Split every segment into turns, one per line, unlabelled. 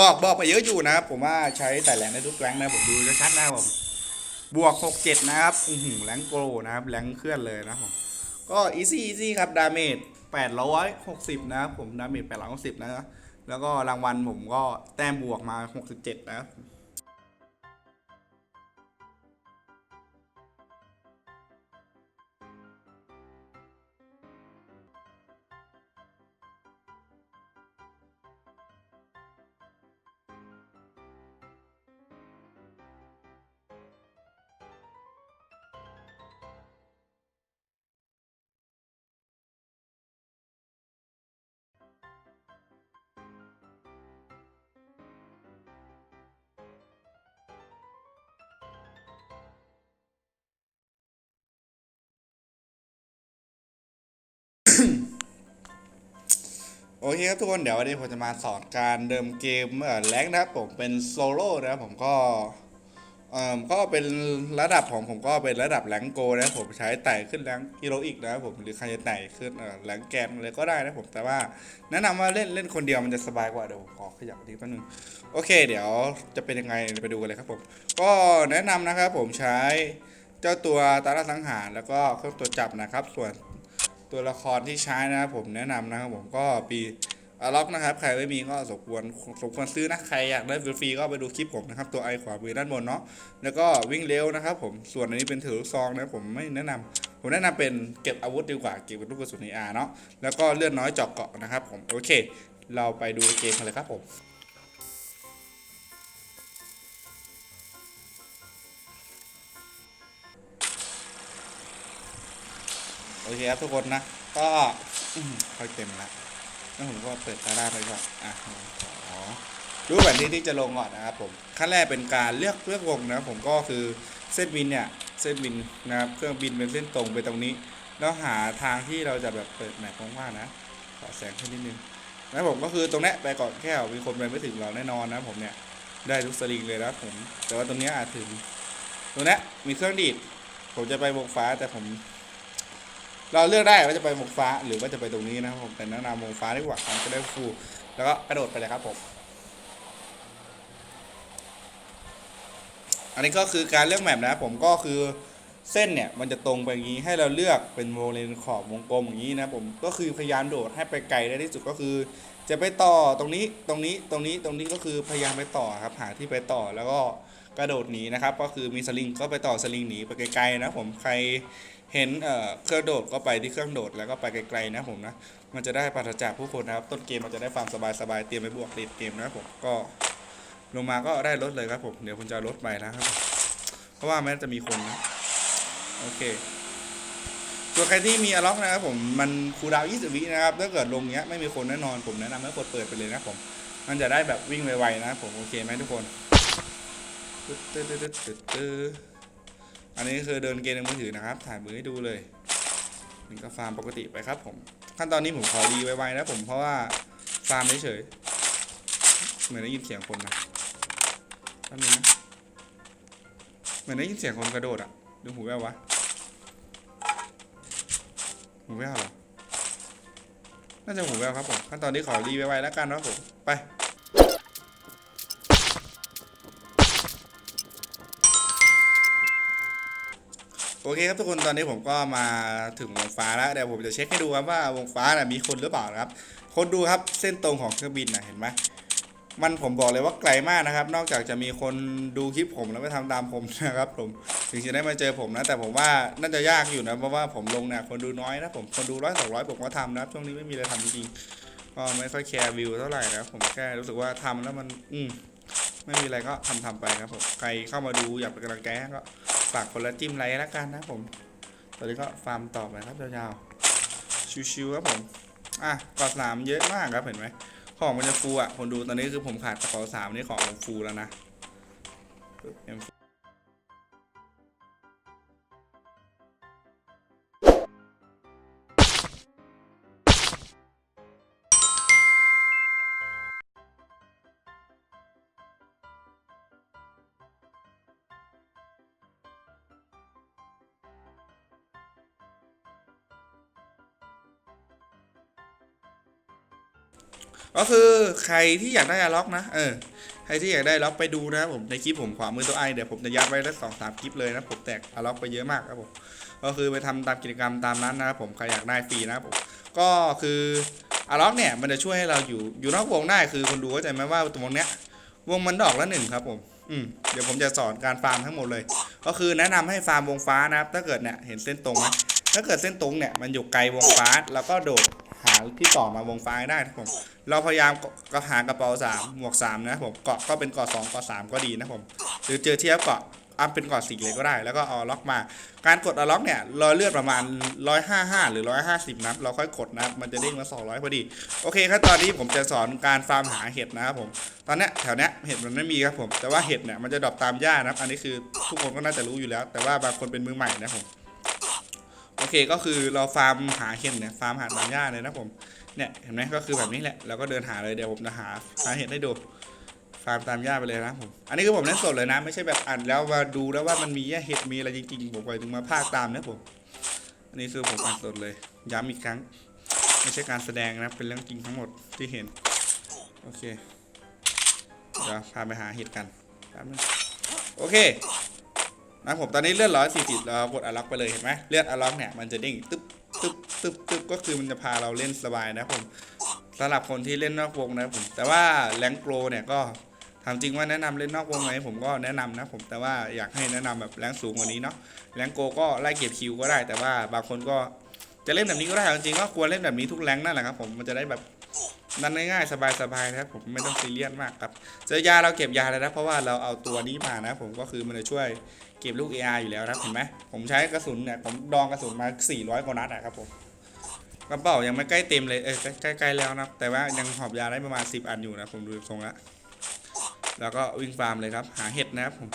บอกบอกไปเยอะอยู่นะครับผมว่าใช้แต่แรงได้ทุกแรงนะผมดูชัดๆนะครับผมบวก 67 นะครับอือหือแรงโกลนะครับแรงเคลื่อนเลยนะครับผมก็อีซี่อีซี่ครับดาเมจ860 นะครับผมดาเมจ860 นะครับแล้วก็รางวัลผมก็แต้มบวกมา 67 นะครับ โอเคครับทุกคนเดี๋ยววันนี้ผมจะมาสอนการเดิมเกมเอ่อแรงนะครับผมเป็นโซโล่นะครับผมก็เอ่อก็เป็นระดับของผมก็เป็นระดับแรงโกนะครับผมใช้ไต่ขึ้นแรงฮีโรอีกนะครับผมหรือใครจะไต่ขึ้นเอ่อแรงแกนอะไรก็ได้นะผมแต่ว่าแนะนำว่าเล่นเล่นคนเดียวมันจะสบายกว่าเดี๋ยวผมขอขยับนิดแป๊บนึงโอเค เดี๋ยวจะเป็นยังไงไปดูกันเลยครับผมก็แนะนำนะครับผมใช้เจ้าตัวตาลาสังหารแล้วก็เครื่องตัวจับนะครับ ส่วน ตัวละครที่ใช้นะครับผมแนะนำนะครับผมก็ปีอาล็อกนะครับ ใครไม่มีก็สมควรสมควรซื้อนะใครอยากได้ฟรีๆก็ไปดูคลิปผมนะครับ ตัวไอขวามือด้านบนเนาะแล้วก็วิ่งเร็วนะครับ ผมส่วนอันนี้เป็นถือลูกซองนะผมไม่แนะนำผมแนะนำเป็นเก็บอาวุธดีกว่าเก็บเป็นลูกกระสุนในอาเนาะแล้วก็เลื่อนน้อยเจาะเกาะนะครับผมโอเค เราไปดูเกมกันเลยครับผม อเคครับทุกคนนะ ก็ค่อยเต็มละแล้วผมก็เปิดตาด้าไปก่อนอะขอดูแผนที่ที่จะลงก่อนนะครับผมขั้นแรกเป็นการเลือกเลือกวงนะครับผมก็คือเส้นบินเนี่ยเส้นบินนะครับเครื่องบินเป็นเส้นตรงไปตรงนี้ แล้วหาทางที่เราจะแบบเปิดแมปว่างๆนะขอแสงขึ้นนิดนึงนะผมก็คือตรงนี้ไปก่อนแค่มีคนไปไม่ถึงเราแน่นอนนะผมเนี่ยได้ทุกสลิงเลยนะผมแต่ว่าตรงนี้อาจถึง ตรงนี้มีเครื่องดีดผมจะไปวงฟ้าแต่ผม เราเลือกได้ว่าจะไปวงฟ้าหรือว่าจะไปตรงนี้นะครับผมแต่แนะนำวงฟ้าดีกว่ามันจะได้ฟูแล้วก็กระโดดไปเลยครับผมอันนี้ก็คือการเลือกแมปนะผมก็คือเส้นเนี่ยมันจะตรงไปอย่างนี้ให้เราเลือกเป็นวงเลนขอบวงกลมอย่างนี้นะครับผมก็คือพยายามโดดให้ไปไกลได้ที่สุดก็คือ จะไปต่อตรงนี้ตรงนี้ตรงนี้ตรงนี้ก็คือพยายามไปต่อครับหาที่ไปต่อแล้วก็ กระโดดหนีนะครับ ก็คือมีสลิงก็ไปต่อสลิงหนีไปไกลๆนะผมใครเห็นเอ่อเครื่องโดดก็ไปที่เครื่องโดดแล้วก็ไปไกลๆนะผมนะมันจะได้ปราศจากผู้คนนะครับ ต้นเกมมันจะได้ความสบายๆเตรียมไปบวกเลดเกมนะครับผมก็ลงมาก็ได้รถเลยครับผมเดี๋ยวผมจะเอารถไปนะครับ เพราะว่าแม้จะมีคนนะโอเคส่วนใครที่มีอล็อกนะครับผมมันคูดาวน์20 วินะครับถ้าเกิดลงเนี้ยไม่มีคนแน่นอนผมแนะนำให้กดเปิดไปเลยนะผม มันจะได้แบบวิ่งไวๆนะผมโอเคไหมทุกคน ตึ๊ดตึ๊ดตึ๊ดตึ๊ดตึ๊ดอันนี้คือเดินเกมในมือถือนะครับ ถ่ายมือให้ดูเลยนี่ก็ฟาร์มปกติไปครับผม ขั้นตอนนี้ผมขอรีไวๆนะผมเพราะว่าฟาร์มเฉยๆเหมือนได้ยินเสียงคนนะแป๊บนึงนะเหมือนได้ยินเสียงคนกระโดดอะดูหูแว่ววะหูแว่วเหรอน่าจะหูแว่วครับผมขั้นตอนนี้ขอรีไวๆแล้วกันนะผมไป โอเคครับทุกคนตอนนี้ผมก็มาถึงวงฟ้าแล้วเดี๋ยวผมจะเช็คให้ดูครับว่าวงฟ้าน่ะมีคนหรือเปล่านะครับ คนดูครับเส้นตรงของเครื่องบินนะเห็นไหมมันผมบอกเลยว่าไกลมากนะครับ นอกจากจะมีคนดูคลิปผมแล้วไปทำตามผมนะครับ ผมถึงจะได้มาเจอผมนะแต่ผมว่าน่าจะยากอยู่นะเพราะว่าผมลงเนี่ยคนดูน้อยนะผมคนดูร้อยสองร้อยผมก็ทำนะช่วงนี้ไม่มีอะไรทำจริงๆก็ไม่ค่อยแคร์วิวเท่าไหร่นะผมแค่รู้สึกว่าทำแล้วมัน อืม ไม่มีอะไรก็ทำทำไปครับผมใครเข้ามาดูอยากเป็นกำลังใจก็ฝากคนละจิ้มไลค์แล้วกันนะผมตอนนี้ก็ฟาร์มต่อไปครับยาวๆชิวๆครับผมอะกอดสามเยอะมากครับเห็นไหมของมันจะฟูอะผมดูตอนนี้คือผมขาดกระเป๋าสามนี่ของผมฟูแล้วนะเอ็มฟ ก็คือใครที่อยากได้อะล็อกนะเออใครที่อยากได้ล็อกไปดูนะผมในคลิปผมขวามือตัวไอเดี๋ยวผมจะยัดไว้ได้สองสามคลิปเลยนะผมแตกอะล็อกไปเยอะมากครับผมก็คือไปทำตามกิจกรรมตามนั้นนะครับผมใครอยากได้ฟรีนะครับผมก็คืออะล็อกเนี่ยมันจะช่วยให้เราอยู่อยู่นอกวงได้คือคนดูเข้าใจไหมว่าตรงเนี้ยวงมันดอกละหนึ่งครับผมอืมเดี๋ยวผมจะสอนการฟาร์มทั้งหมดเลย ก็คือแนะนำให้ฟาร์มวงฟ้านะครับ ถ้าเกิดเนี่ยเห็นเส้นตรงไหมถ้าเกิดเส้นตรงเนี่ยมันอยู่ไกลวงฟ้าแล้วก็โดด หาที่ต่อมาวงฟ้าได้นะครับผม เราพยายามก็หากระเป๋าสามหมวกสามนะผมเกาะก็เป็นเกาะสองเกาะสามก็ดีนะครับผม หรือเจอเทียบเกาะอัพเป็นเกาะสี่เลยก็ได้ แล้วก็เอาล็อกมา การกดเอาล็อกเนี่ยรอยเลือดประมาณ 155 หรือ 150 นัดเราค่อยกดนะมันจะเด้งมา 200 พอดี โอเคครับตอนนี้ผมจะสอนการฟาร์มหาเห็ดนะครับผม ตอนนี้แถวเนี้ยเห็ดมันไม่มีครับผม แต่ว่าเห็ดเนี่ยมันจะดรอปตามหญ้านะครับ อันนี้คือทุกคนก็น่าจะรู้อยู่แล้ว แต่ว่าบางคนเป็นมือใหม่นะครับผม โอเคก็คือเราฟาร์มหาเห็ดเนี่ยฟาร์มหาตามหญ้าเลยนะผมเนี่ยเห็นไหมก็คือแบบนี้แหละเราก็เดินหาเลยเดี๋ยวผมจะหาหาเห็ดให้ดูฟาร์มตามหญ้าไปเลยนะผมอันนี้คือผมเล่นสดเลยนะ ไม่ใช่แบบอ่านแล้วมาดูแล้วว่ามันมีเห็ดมีอะไรจริงๆผมไปถึงมาพากตามนะผมอันนี้คือผมอ่านสดเลยย้ำอีกครั้ง ไม่ใช่การแสดงนะเป็นเรื่องจริงทั้งหมดที่เห็นโอเคเดี๋ยวพาไปหาเห็ดกันแป๊บนึงโอเค นะผมตอนนี้เลือนร้อยสี่สิบเรากดอะล็อกไปเลยเห็นไหมเลือนอะล็อกเนี่ยมันจะเด้งตึ๊บตึ๊บตึ๊บตึ๊บก็คือมันจะพาเราเล่นสบายนะผมสำหรับคนที่เล่นนอกวงนะผมแต่ว่าแรงโกรเนี่ยก็ถามจริงว่าแนะนำเล่นนอกวงไหมผมก็แนะนำนะผมแต่ว่าอยากให้แนะนำแบบแรงสูงกว่านี้เนาะแรงโกก็ไล่เก็บคิวก็ได้ แต่ว่าบางคนก็จะเล่นแบบนี้ก็ได้จริงๆก็ควรเล่นแบบนี้ทุกแรงนั่นแหละครับผมมันจะได้แบบ นันง่ายๆสบายๆนะครับผมไม่ต้องซีเรียสมากครับเจอยาเราเก็บยาเลยนะเพราะว่าเราเอาตัวนี้มานะ ผมก็คือมันจะช่วยเก็บลูก AR อยู่แล้วนะเห็นไหมผมใช้กระสุนเนี่ยผมดองกระสุนมา 400กว่านัดอะครับผมกระเป๋ายังไม่ใกล้เต็มเลยเออใกล้ใกล้ๆแล้วนะแต่ว่ายังหอบยาได้ประมาณ 10 อันอยู่นะผมดูทรงละแล้วก็วิ่งฟาร์มเลยครับ หาเห็ดนะครับผม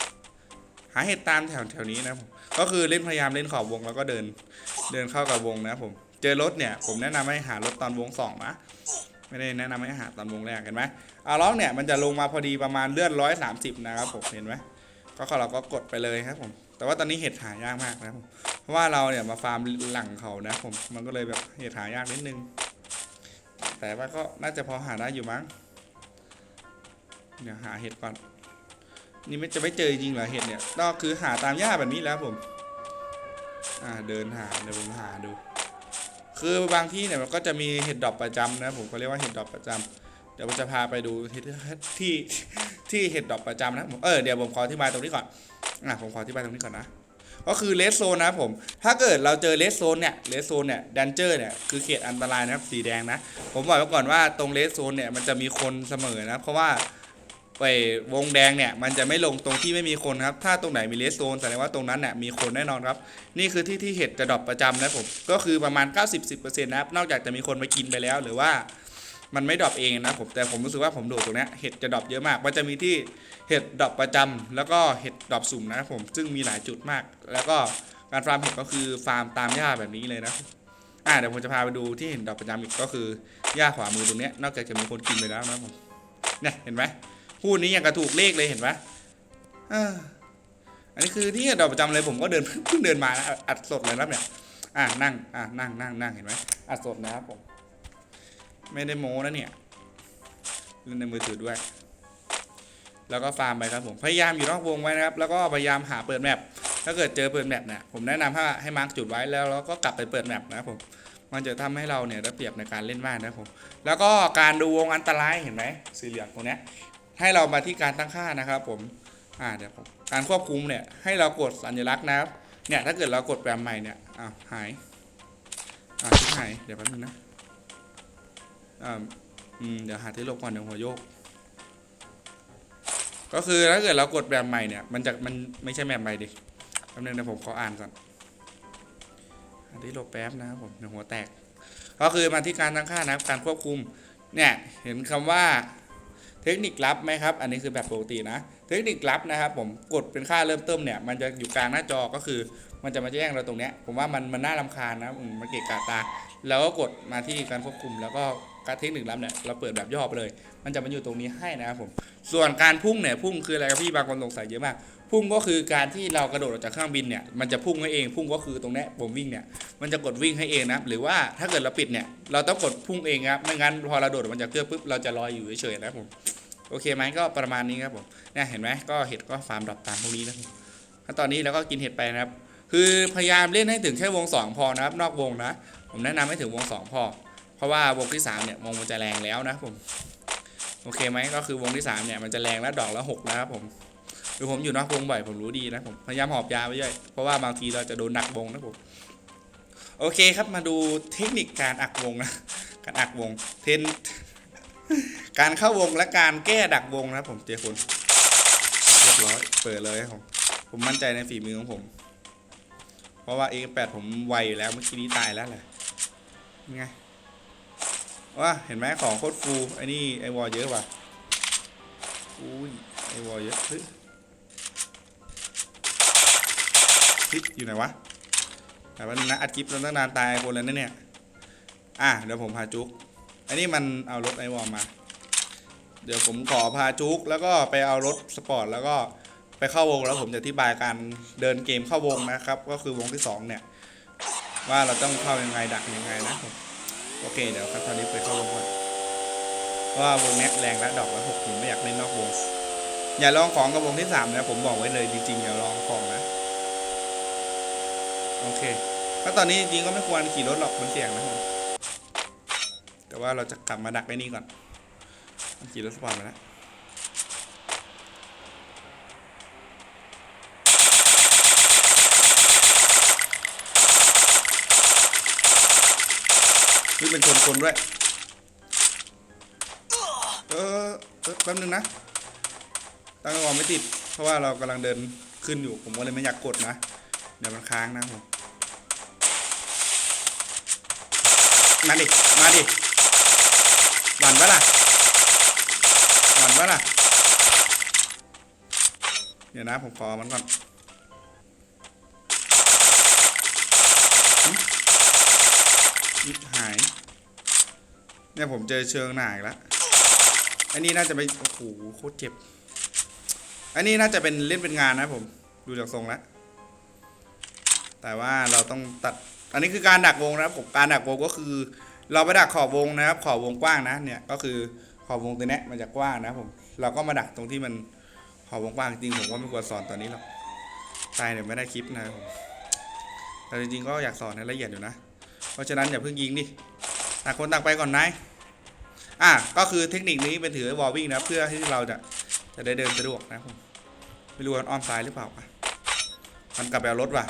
หาเห็ดตามแถวแถวนี้นะผมก็คือเล่นพยายามเล่นขอบวงแล้วก็เดินเดินเข้ากับวงนะผมเจอรถเนี่ยผมแนะนำให้หารถตอนวงสองนะ ไม่ได้แนะนำให้หาตอนวงแรกเห็นไหมอาล็อกเนี่ยมันจะลงมาพอดีประมาณเลื่อนร้อยสามสิบนะครับผมเห็นไหมก็เราก็กดไปเลยครับผม แต่ว่าตอนนี้เห็ดหายากมากนะครับผมเพราะว่าเราเนี่ยมาฟาร์มหลังเขานะผมมันก็เลยแบบเห็ดหายากนิดนึง แต่ว่าก็น่าจะพอหาได้อยู่มั้งเดี๋ยวหาเห็ดก่อนนี่ไม่จะไม่เจอจริงเหรอเห็ดเนี่ยก็คือหาตามหญ้าแบบนี้แล้วผม อ่าเดินหาเดี๋ยวผมหาดู คือบางที่เนี่ยมันก็จะมีเห็ดดอกประจำนะผมก็เรียกว่าเห็ดดอกประจำเดี๋ยวผมจะพาไปดูที่ที่ที่เห็ดดอกประจำนะผมเออเดี๋ยวผมขออธิบายตรงนี้ก่อนอะผมขออธิบายตรงนี้ก่อนนะก็คือเลสโซนนะผม ถ้าเกิดเราเจอเลสโซนเนี่ยเลสโซนเนี่ยดันเจอร์เนี่ยคือเขตอันตรายนะครับสีแดงนะ ผมบอกไว้ก่อนว่าตรงเลสโซนเนี่ยมันจะมีคนเสมอนะ เพราะว่า ไปวงแดงเนี่ยมันจะไม่ลงตรงที่ไม่มีคนครับ ถ้าตรงไหนมีเลสโซนแสดงว่าตรงนั้นเนี่ยมีคนแน่นอนครับ นี่คือที่ที่เห็ดจะดรอปประจำนะผม ก็คือประมาณ 90-10%นะครับ นอกจากจะมีคนมากินไปแล้วหรือว่ามันไม่ดรอปเองนะผมแต่ผมรู้สึกว่าผมโดดตรงเนี้ยเห็ดจะดรอปเยอะมาก มันจะมีที่เห็ดดรอปประจำแล้วก็เห็ดดรอปสุ่มนะครับผมซึ่งมีหลายจุดมาก แล้วก็การฟาร์มเห็ดก็คือฟาร์มตามหญ้าแบบนี้เลยนะอ่าเดี๋ยวผมจะพาไปดูที่เห็ดดรอปประจำอีกก็คือหญ้าขวามือตรงเนี้ยนอกจากจะมีคนกินไปแล้วนะผมเนี่ยเห็นไหม พูดนี้ยังกระถูกเลขเลยเห็นไหมอ,อันนี้คือที่ดอปประจำเลยผมก็เดินเพิ่งเดินมานะอัดสดเลยนะครับเนี่ย อ่านั่ง อ่านั่งนั่งนั่งเห็นไหมอัดสดนะครับผม ไม่ได้โม้นะเนี่ยเล่นในมือถือด้วย แล้วก็ฟาร์มไปครับผม พยายามอยู่นอกวงไว้นะครับ แล้วก็พยายามหาเปิดแมปถ้าเกิดเจอเปิดแมปเนี่ย ผมแนะนำให้ให้มาร์กจุดไว้แล้วเราก็กลับไปเปิดแมปนะครับผม มันจะทำให้เราเนี่ยได้เปรียบในการเล่นมากนะครับผม แล้วก็การดูวงอันตรายเห็นไหมสีเหลืองตรงนี้ย ให้เรามาที่การตั้งค่านะครับ ผมอ่าเดี๋ยวผมการควบคุมเนี่ยให้เรากดสัญลักษณ์นะครับเนี่ยถ้าเกิดเรากดแปมใหม่เนี่ยอ้าวหายอ่าหายเดี๋ยวแป๊บนึงนะอ่าอืมเดี๋ยวหาที่หลบก่อนเดี๋ยวหัวโยก ก็คือถ้าเกิดเรากดแบบใหม่เนี่ย มันจะมันไม่ใช่แบบใหม่ดิแป๊บนึงนะผมขออ่านก่อนหาที่หลบแป๊บนะครับผมเดี๋ยวหัวแตก ก็คือมาที่การตั้งค่านะครับการควบคุม เนี่ยเห็นคำว่า เทคนิคลับไหมครับ อันนี้คือแบบปกตินะ เทคนิคลับนะครับ ผมกดเป็นค่าเริ่มต้นเนี่ย มันจะอยู่กลางหน้าจอก็คือ มันจะมาแจ้งเราตรงเนี้ย ผมว่ามันมันน่ารำคาญนะมมันเกะกะตา แล้วก็กดมาที่การควบคุม แล้วก็การเทคนิคลับเนี่ย เราเปิดแบบย่อไปเลย มันจะมาอยู่ตรงนี้ให้นะครับผม ส่วนการพุ่งเนี่ย พุ่งคืออะไรครับพี่ บางคนสงสัยเยอะมาก พุ่งก็คือการที่เรากระโดดออกจากเครื่องบินเนี่ยมันจะพุ่งให้เองพุ่งก็คือตรงนี้ผมวิ่งเนี่ยมันจะกดวิ่งให้เองนะหรือว่าถ้าเกิดเราปิดเนี่ยเราต้องกดพุ่งเองครับไม่งั้นพอเราโดดออกจากเครื่องปุ๊บเราจะลอยอยู่เฉยๆนะผมโอเคไหมก็ประมาณนี้ครับผมเนี่ยเห็นไหมก็เห็ดก็ฟาร์มดรอปตามพวกนี้นะครับผมขั้นตอนนี้เราก็กินเห็ดไปนะครับ คือพยายามเล่นให้ถึงแค่วงสองพอนะครับ นอกวงนะ ผมแนะนำให้ถึงวงสองพอ เพราะว่าวงที่สามเนี่ยวงมันจะแรงแล้วนะผมโอเคไหมก็คือวงที่สามเนี่ยมันจะแรงแล้วดอกละหกนะครับผม คือผมอยู่นอกวงบ่อยผมรู้ดีนะผมพยายามหอบยาไว้ด้วยเพราะว่าบางทีเราจะโดนหนักวงนะผมโอเคครับมาดูเทคนิคการอักวงนะการอักวงเทนการเข้าวงและการแก้ดักวงนะครับผมเจคุณเรียบร้อยเปิดเลยครับผมผมมั่นใจในฝีมือของผม เพราะว่า A8 ผมไวอยู่แล้วเมื่อกี้นี้ตายแล้วแหละไงว่าเห็นไหมของโคตรฟูไอ้นี่ไอวอลเยอะว่ะอุ้ยไอวอลเยอะเฮ้ย ฮิตอยู่ไหนวะแต่ว่านะอัดคลิปแล้วตั้งนานตายคนแล้วนะเนี่ย อะเดี๋ยวผมพาจุก อันนี้มันเอารถไอวอลมา เดี๋ยวผมขอพาจุกแล้วก็ไปเอารถสปอร์ตแล้วก็ไปเข้าวงแล้วผมจะอธิบายการเดินเกมเข้าวงนะครับ ก็คือวงที่สองเนี่ย ว่าเราต้องเข้ายังไงดักยังไงนะผมโอเคเดี๋ยวครับตอนนี้ไปเข้าวงก่อนว่าวงนี้แรงและดอกละหกผมไม่อยากเล่นนอกวง อย่าลองของกับวงที่สามนะผมบอกไว้เลยจริงๆอย่าลองของนะ โอเคก็ตอนนี้จริงๆก็ไม่ควรขี่รถหรอกมันเสี่ยงนะผมแต่ว่าเราจะกลับมาดักไอ้นี่ก่อนขี่รถสปอร์ตมาแล้วนี่เป็นคนคนด้วย เออแป๊บนึงนะ ตั้งวอลไม่ติด เพราะว่าเรากำลังเดินขึ้นอยู่ ผมก็เลยไม่อยากกดนะ เดี๋ยวมันค้างนะผม มาดิมาดิหวานปะล่ะหวานปะล่ะเดี๋ยวนะผมขอมันก่อนยิบหาย เนี่ยผมเจอเชิงหนากแล้วอันนี้น่าจะไปโอ้โหโคตรเจ็บ อันนี้น่าจะเป็นเล่นเป็นงานนะผม ดูจากทรงแล้ว แต่ว่าเราต้องตัด อันนี้คือการดักวงนะครับผมการดักวงก็คือ เราไปดักขอบวงนะครับ ขอบวงกว้างนะเนี่ยก็คือขอบวงตัวนี้มันจะกว้างนะผมเราก็มาดักตรงที่มันขอบวงกว้างจริงผมว่าไม่ควรสอนตอนนี้หรอกตายเดี๋ยวไม่ได้คลิปนะครับผมแต่จริงๆก็อยากสอนให้ละเอียดอยู่นะ เพราะฉะนั้นอย่าเพิ่งยิงดิต่างคนต่างไปก่อนนายอะก็คือเทคนิคนี้เป็นถือวอลวิ่งนะเพื่อที่เราจะจะได้เดินสะดวกนะผมไม่รู้ว่าอ้อมซ้ายหรือเปล่ามันกลับไปเอารถว่ะ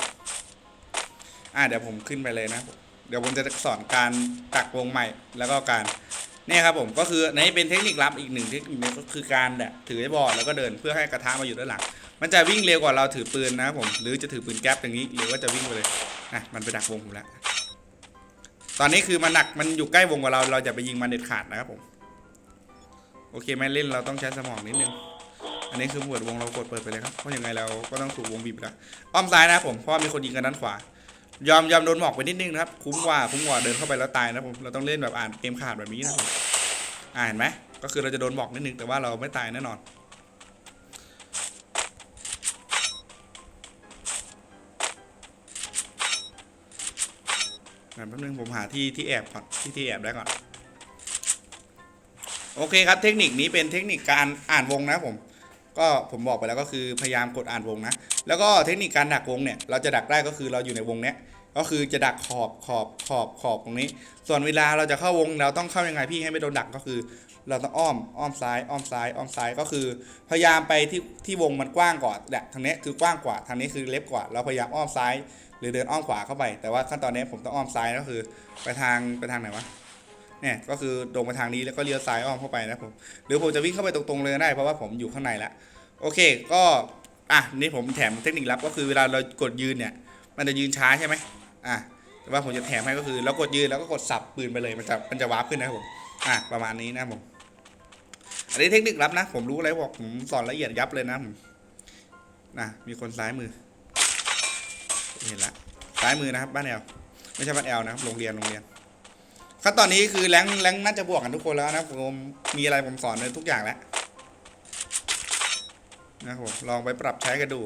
อะเดี๋ยวผมขึ้นไปเลยนะ เดี๋ยวผมจะสอนการตักวงใหม่ แล้วก็การนี่ครับผมก็คือในเป็นเทคนิคลับอีกหนึ่งเทคนิคก็คือการถือไอ้บอลแล้วก็เดินเพื่อให้กระทะมาอยู่ด้านหลัง มันจะวิ่งเร็วกว่าเราถือปืนนะครับผมหรือจะถือปืนแก๊ปอย่างนี้หรือว่าจะวิ่งไปเลยอะมันไปดักวงผมแล้วตอนนี้คือมันหนักมันอยู่ใกล้วงกว่าเราเราจะไปยิงมันเด็ดขาดนะครับผมโอเคไหมเล่นเราต้องใช้สมองนิดนึงอันนี้คือเปิดวงเรากดเปิดไปเลยครับเพราะยังไงเราก็ต้องถูกวงบีบแล้วอ้อมซ้ายนะครับผมเพราะว่ามีคนยิงกันด้านขวา ยอมยอมโดนหมอกไปนิดนึงนะครับ คุ้มกว่าคุ้มกว่าเดินเข้าไปแล้วตายนะผมเราต้องเล่นแบบอ่านเกมขาดแบบนี้นะครับผมอ่าเห็นไหมก็คือเราจะโดนหมอกนิดนึงแต่ว่าเราไม่ตายแน่นอนแป๊บนึงผมหาที่ที่แอบก่อนที่ที่แอบได้ก่อน โอเคครับเทคนิคนี้เป็นเทคนิคการอ่านวงนะผม ก็ผมบอกไปแล้วก็คือพยายามกดอ่านวงนะ แล้วก็เทคนิคการดักวงเนี่ย เราจะดักได้ก็คือเราอยู่ในวงเนี้ยก็คือจะดักขอบขอบขอบขอบตรงนี้ ส่วนเวลาเราจะเข้าวงเราต้องเข้ายังไงพี่ให้ไม่โดนดักก็คือ เราต้องอ้อมอ้อมซ้ายอ้อมซ้ายอ้อมซ้ายก็คือ พยายามไปที่ที่วงมันกว้างก่อนเนี่ยทางนี้คือกว้างกว่าทางนี้คือเล็กกว่า เราพยายามอ้อมซ้าย หรือเดินอ้อมขวาเข้าไป แต่ว่าขั้นตอนนี้ผมต้องอ้อมซ้ายก็คือ ไปทางไปทางไหนวะ เนี่ยก็คือตรงไปทางนี้แล้วก็เลี้ยวซ้ายอ้อมเข้าไปนะผมหรือผมจะวิ่งเข้าไปตรงๆเลยก็ได้เพราะว่าผมอยู่ข้างในแล้วโอเคก็อะนี่ผมแถมเทคนิคลับก็คือเวลาเรากดยืนเนี่ย มันจะยืนช้าใช่ไหมอะแต่ว่าผมจะแถมให้ก็คือเรากดยืนแล้วก็กดสับปืนไปเลยมันจะมันจะวาร์ปขึ้นนะครับผมอะประมาณนี้นะผมอันนี้เทคนิคลับนะ ผมรู้อะไรบอกผมสอนละเอียดยับเลยนะผมนะมีคนซ้ายมือ เห็นละซ้ายมือนะครับบ้านแอลไม่ใช่บ้านแอลนะครับโรงเรียนโรงเรียน ขั้นตอนนี้คือแรงแรงน่าจะบวกกันทุกคนแล้วนะผมมีอะไรผมสอนเลยทุกอย่างแล้วนะครับผมลองไปปรับใช้กันดู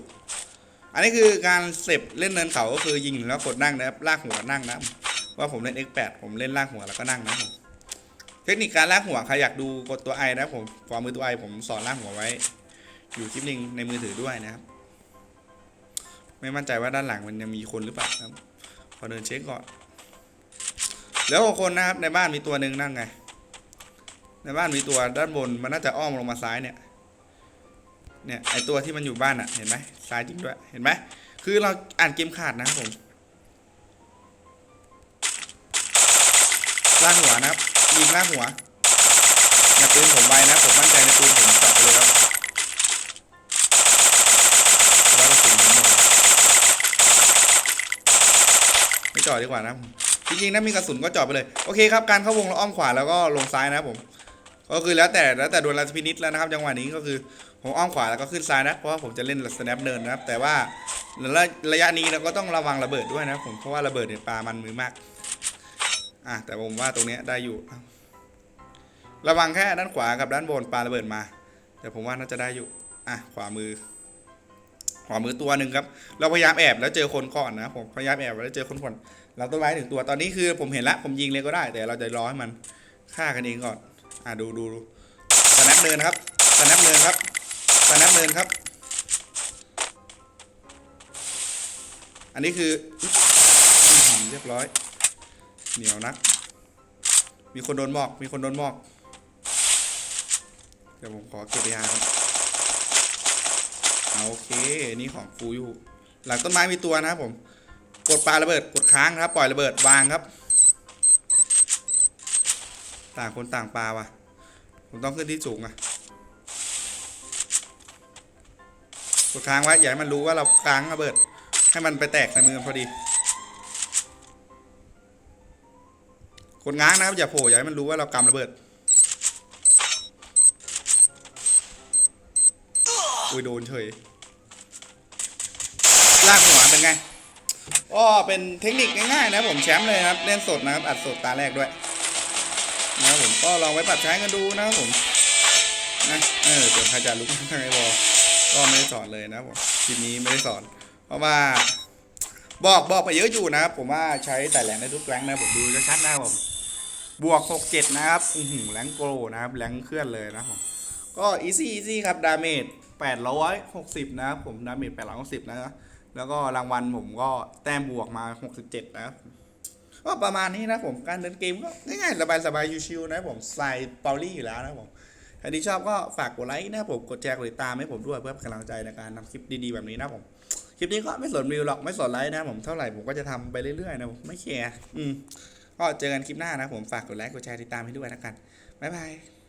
อันนี้คือการเสพเล่นเนินเขาก็คือยิงแล้วกดนั่งนะครับลากหัวนั่งนะว่าผมเล่น X8 ผมเล่นลากหัวแล้วก็นั่งนะผมเทคนิคการลากหัวใครอยากดูกดตัวไอนะผมฝ่ามือตัวไอผมสอนลากหัวไว้ อยู่คลิปหนึงในมือถือด้วยนะครับ ไม่มั่นใจว่าด้านหลังมันยังมีคนหรือเปล่านะครับขอเดินเช็คก่อน แล้วหกคนนะครับ ในบ้านมีตัวหนึ่งนั่งไง ในบ้านมีตัวด้านบนมันน่าจะอ้อมลงมาซ้ายเนี่ย เนี่ยไอตัวที่มันอยู่บ้านอะเห็นไหมซ้ายจริงด้วย เห็นไหมคือเราอ่านเกมขาดนะครับผมล่างหัวนะครับยิงล่างหัวอย่าปืนผมไว้นะ ผมมั่นใจในปืนผมจับไปเลยครับแล้วก็ถึงผมหมดไม่จอดดีกว่านะ จริงๆถ้ามีกระสุนก็จอดไปเลย โอเคครับ การเข้าวงเราอ้อมขวาแล้วก็ลงซ้ายนะครับผม ก็คือแล้วแต่แล้วแต่ดวลราชพินิษแล้วนะครับจังหวะนี้ก็คือผมอ้อมขวาแล้วก็ขึ้นซ้ายนะ เพราะว่าผมจะเล่นสแนปเนินนะครับ แต่ว่าระระยะนี้เราก็ต้องระวังระเบิดด้วยนะผม เพราะว่าระเบิดเนี่ยปลามันมือมาก อะแต่ผมว่าตรงนี้ได้อยู่ ระวังแค่ด้านขวากับด้านบนปลาระเบิดมา แต่ผมว่าน่าจะได้อยู่ อะขวามือ ขวามือตัวหนึ่งครับ เราพยายามแอบแล้วเจอคนก่อนนะผม พยายามแอบแล้วเจอคนก่อน เราต้นไม้ถึงตัวตอนนี้คือผมเห็นละผมยิงเลยก็ได้ แต่เราจะรอให้มันฆ่ากันเองก่อน อะดูดูดูสแนปเนินนะครับสแนปเนินครับสแนปเนินครับ อันนี้คืออเรียบร้อย เหนียวนัก มีคนโดนหมอก มีคนโดนหมอก เดี๋ยวผมขอเก็บยาครับเอาโอเค นี่ของฟูอยู่ หลังต้นไม้มีตัวนะครับผม กดปลาระเบิดกดค้างนะครับปล่อยระเบิดวางครับ ต่างคนต่างปลาว่ะผมต้องขึ้นที่สูงอะกดค้างไว้อย่าให้มันรู้ว่าเราค้างระเบิด ให้มันไปแตกในมือพอดีกดง้างนะครับอย่าโผล่อย่าให้มันรู้ว่าเรากำระเบิดอุ้ยโดนเฉยลากหัวเป็นไง อ๋อเป็นเทคนิคง่ายๆนะผมแชมป์เลยนะครับเล่นสดนะครับอัดสดตาแรกด้วยนะครับผมก็ลองไว้ปรับใช้กันดูนะครับผมนะเออส่วนใครจะลุกทางไอวอลก็ไม่ได้สอนเลยนะผมคลิปนี้ไม่ได้สอน เพราะว่า บอกบอกไปเยอะอยู่นะครับผมว่าใช้แต่แหลงได้ทุกแรงนะผมดูชัดๆนะผมบวก67นะครับอือหือแรงโกลนะครับแรงเคลื่อนเลยนะครับผมก็อีซี่อีซี่ครับดาเมจ860 นะครับผมดาเมจ860 นะครับ แล้วก็รางวัลผมก็แต้มบวกมา 67 นะครับก็ประมาณนี้นะผมการเดินเกมก็ง่ายๆสบายๆชิวๆนะผมใส่เปาลี่อยู่แล้วนะผมใครที่ชอบก็ฝากกดไลค์นะผมกดแชร์กดติดตามให้ผมด้วยเพื่อเป็นกำลังใจในการทำคลิปดีๆแบบนี้นะผมคลิปนี้ก็ไม่สนวิวหรอกไม่สนไลค์นะผมเท่าไหร่ผมก็จะทำไปเรื่อยๆนะผมไม่แคร์อืมก็เจอกันคลิปหน้านะผมฝากกดไลค์กดแชร์ติดตามให้ด้วยนะกันบ๊ายบาย